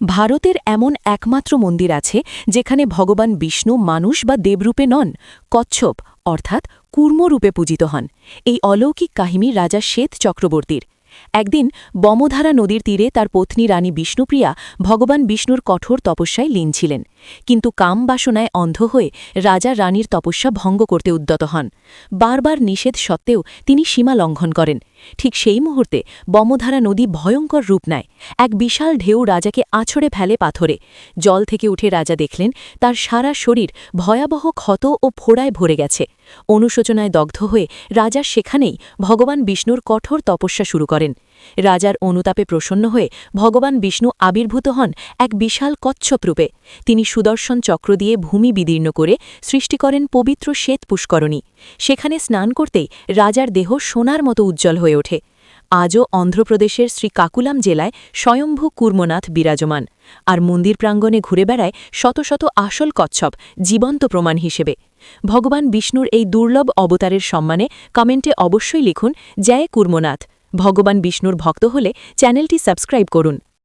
ভারতের এমন একমাত্র মন্দির আছে যেখানে ভগবান বিষ্ণু মানুষ বা দেবরূপে নন, কচ্ছপ, অর্থাৎ কূর্মরূপে পূজিত হন। এই অলৌকিক কাহিনী রাজা শ্বেত চক্রবর্তীর। একদিন বমধারা নদীর তীরে তার পত্নী রানী বিষ্ণুপ্রিয়া ভগবান বিষ্ণুর কঠোর তপস্যায় লীন ছিলেন। কিন্তু কাম বাসনায় অন্ধ হয়ে রাজা রানীর তপস্যা ভঙ্গ করতে উদ্যত হন। বারবার নিষেধ সত্ত্বেও তিনি সীমা লঙ্ঘন করেন। ঠিক সেই মুহূর্তে বমধারা নদী ভয়ঙ্কর রূপ নেয়। এক বিশাল ঢেউ রাজাকে আছড়ে ফেলে পাথরে। জল থেকে উঠে রাজা দেখলেন, তার সারা শরীর ভয়াবহ ক্ষত ও ফোড়ায় ভরে গেছে। অনুশোচনায় দগ্ধ হয়ে রাজা সেখানেই ভগবান বিষ্ণুর কঠোর তপস্যা শুরু করেন। রাজার অনুতাপে প্রসন্ন হয়ে ভগবান বিষ্ণু আবির্ভূত হন এক বিশাল কচ্ছপ রূপে। তিনি সুদর্শন চক্র দিয়ে ভূমি বিদীর্ণ করে সৃষ্টি করেন পবিত্র শ্বেত পুষ্করণী। সেখানে স্নান করতেই রাজার দেহ সোনার মতো উজ্জ্বল হয়ে ওঠে। আজও অন্ধ্রপ্রদেশের শ্রী কাকুলাম জেলায় স্বয়ম্ভু কুর্মনাথ বিরাজমান। আর মন্দির প্রাঙ্গণে ঘুরে বেড়ায় শত শত আসল কচ্ছপ, জীবন্ত প্রমাণ হিসেবে। ভগবান বিষ্ণুর এই দুর্লভ অবতারের সম্মানে কমেন্টে অবশ্যই লিখুন, জয় কুর্মনাথ। ভগবান বিষ্ণুর ভক্ত হলে চ্যানেলটি সাবস্ক্রাইব করুন।